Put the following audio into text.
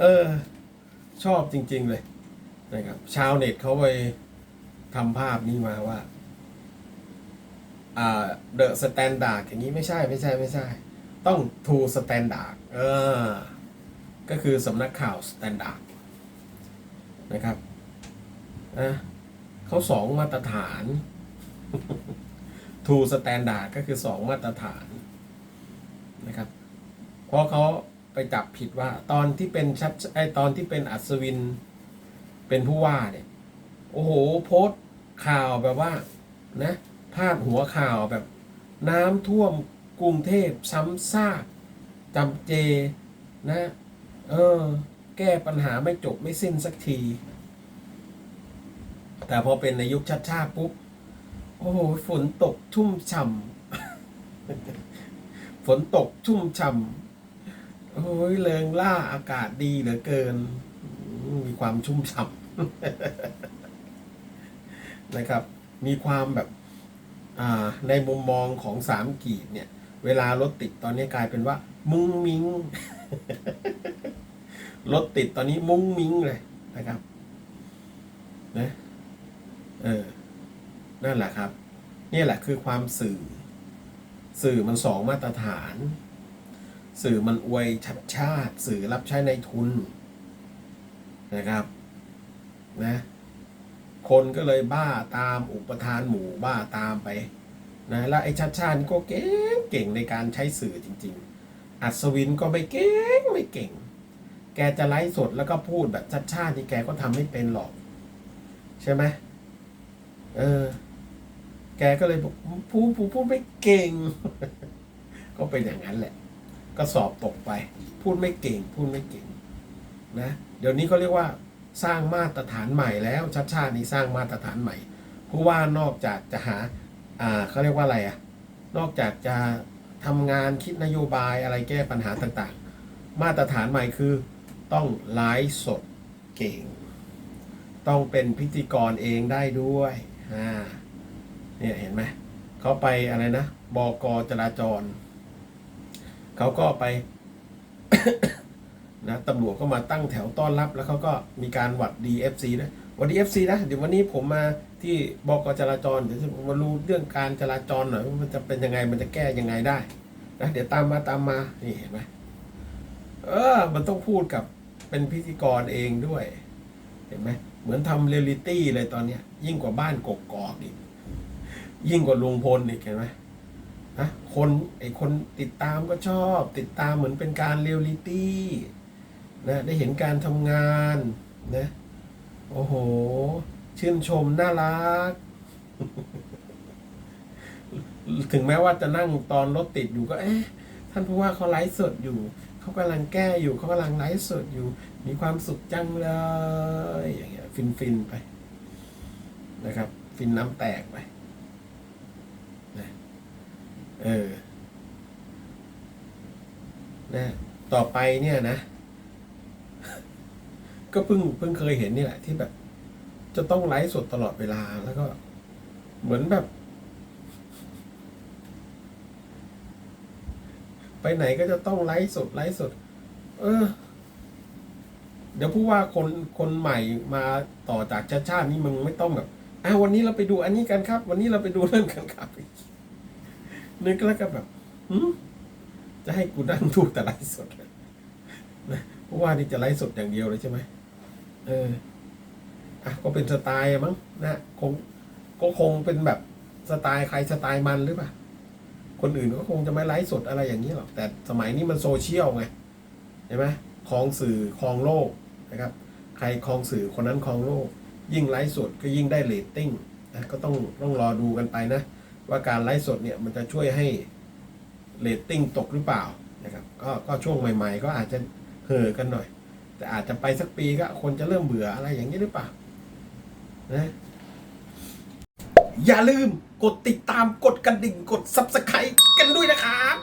เออ ชอบจริง ๆ เลยนะครับ ชาวเน็ตเขาไปทำภาพนี้มาว่าอ่าเดอะสแตนดาร์ดอย่างนี้ไม่ใช่ไม่ใช่ไม่ใช่ ต้องทูสแตนดาร์ดเออ ก็คือสำนักข่าวสแตนดาร์ดนะครับนะเขาสองมาตรฐาน ทูสแตนดาร์ดก็คือสองมาตรฐานนะครับ เพราะเขาไปจับผิดว่าตอนที่เป็นชัดไอตอนที่เป็นอัศวินเป็นผู้ว่าเนี่ย โอ้โห โพสต์ข่าวแบบว่านะพาดหัวข่าวแบบ น้ำท่วมกรุงเทพซ้ำซากจำเจนะ เออ แก้ปัญหาไม่จบไม่สิ้นสักที แต่พอเป็นในยุคชาติชาติปุ๊บ โอ้โห ฝนตกชุ่มฉ่ำ ฝนตกชุ่มฉ่ำ โอ้ยเริงล่าอากาศดีเหลือเกิน มีความชุ่มฉ่ำนะครับ มีความแบบ อ่า ในมุมมองของสามกีบเนี่ย เวลารถติดตอนนี้กลายเป็นว่า มุ้งมิ้ง รถติดตอนนี้มุ้งมิ้งเลยนะครับ นะ เออ นั่นแหละครับ นี่แหละคือความสื่อ สื่อมันสองมาตรฐาน สื่อมันอวยชัดชาติ สื่อรับใช้ในทุนนะครับนะคนก็เลยบ้าตามอุปทานหมู่บ้าตามไปนะแล้วไอ้ชัดชาติก็เก่งเก่งในการใช้สื่อจริง ๆ อัศวินก็ไม่เก่งไม่เก่ง แกจะไลฟ์สดแล้วก็พูดแบบชัดชาตินี่แกก็ทำไม่เป็นหรอก ใช่ไหมเออ แกก็เลยบอกพูดพูดพูดไม่เก่ง ก็เป็นอย่างนั้นแหละ ก็สอบตกไป พูดไม่เก่ง พูดไม่เก่งนะเดี๋ยวนี้เขาเรียกว่าสร้างมาตรฐานใหม่แล้วชัดชาตินี่สร้างมาตรฐานใหม่ผู้ว่านอกจากจะหาอ่าเขาเรียกว่าอะไรอะนอกจากจะทำงานคิดนโยบายอะไรแก้ปัญหาต่างๆ มาตรฐานใหม่คือต้องไลฟ์สดเก่ง ต้องเป็นพิธีกรเองได้ด้วยอ่า เนี่ยเห็นไหมเขาไปอะไรนะบกจราจรเขาก็ไปนะตำรวจก็มาตั้งแถวต้อนรับ แล้วเขาก็มีการหวัดดี FC นะหวัดดี FC นะเดี๋ยววันนี้ผมมาที่บกจราจรเดี๋ยวจะมารู้เรื่องการจราจรหน่อยว่ามันจะเป็นยังไงมันจะแก้ยังไงได้นะเดี๋ยวตามมาตามมานี่เห็นไหมเออ มันต้องพูดกับเป็นพิธีกรเองด้วย เห็นไหมเหมือนทำเรียลลิตี้เลยตอนนี้ยิ่งกว่าบ้านกกอกอีก ยิ่งกว่าลุงพลอีกเห็นไหมนะคนไอคนติดตามก็ชอบ ติดตามเหมือนเป็นการเรียลลิตี้นะได้เห็นการทำงานนะโอ้โห ชื่นชมน่ารัก ถึงแม้ว่าจะนั่งตอนรถติดอยู่ก็เอ๊ะท่านผู้ว่าเขาไลฟ์สดอยู่ เขากำลังแก้อยู่เขากำลังไลฟ์สดอยู่ มีความสุขจังเลย อย่างเงี้ย ฟินฟินๆไป นะครับ ฟินน้ำแตกไป เออนะต่อไปเนี่ยนะ ก็เพิ่งเพิ่งเคยเห็นนี่แหละ ที่แบบ จะต้องไลฟ์สดตลอดเวลาแล้วก็ เหมือนแบบ ไปไหนก็จะต้องไลฟ์สดไลฟ์สด เออ เดี๋ยวผู้ว่าคนคนใหม่มาต่อจากชาติชาตินี่มึงไม่ต้องแบบอ่าวันนี้เราไปดูอันนี้กันครับ วันนี้เราไปดูเรื่องกันครับ นึกแล้วก็แบบจะให้กูนั่งดูแต่ไลฟ์สดเลยนะว่านี่จะไลฟ์สดอย่างเดียวเลยใช่ไหมเอออะก็เป็นสไตล์มั้งนะคงก็คงเป็นแบบสไตล์ใครสไตล์มันหรือเปล่าคนอื่นก็คงจะไม่ไลฟ์สดอะไรอย่างนี้หรอกแต่สมัยนี้มันโซเชียลไงเห็นไหมคลองสื่อคลองโลกนะครับ ใครคลองสื่อคนนั้นคลองโลก ยิ่งไลฟ์สดก็ยิ่งได้เรตติ้งนะก็ต้องต้องรอดูกันไปนะ ว่าการไลฟ์สดเนี่ยมันจะช่วยให้เรตติ้งตกหรือเปล่านะครับก็ก็ช่วงใหม่ ๆ ก็อาจจะเห่อกันหน่อย แต่อาจจะไปสักปีก็คนจะเริ่มเบื่ออะไรอย่างนี้หรือเปล่านะอย่าลืมกดติดตามกดกระดิ่งกด subscribe กันด้วยนะครับ